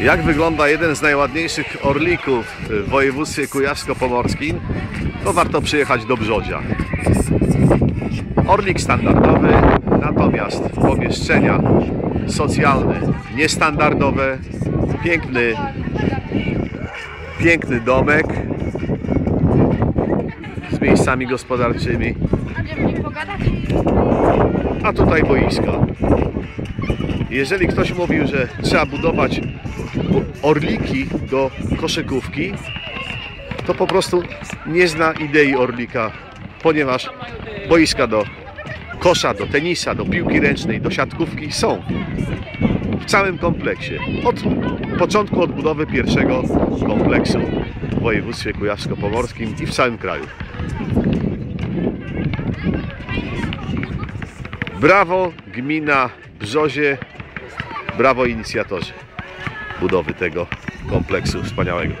Jak wygląda jeden z najładniejszych orlików w województwie kujawsko-pomorskim, to warto przyjechać do Brzozia. Orlik standardowy, natomiast pomieszczenia socjalne niestandardowe, piękny, piękny domek z miejscami gospodarczymi, a tutaj boiska. Jeżeli ktoś mówił, że trzeba budować orliki do koszykówki, to po prostu nie zna idei orlika, ponieważ boiska do kosza, do tenisa, do piłki ręcznej, do siatkówki są w całym kompleksie. Od początku odbudowy pierwszego kompleksu w województwie kujawsko-pomorskim i w całym kraju. Brawo gmina Brzozie, brawo inicjatorzy budowy tego kompleksu wspaniałego.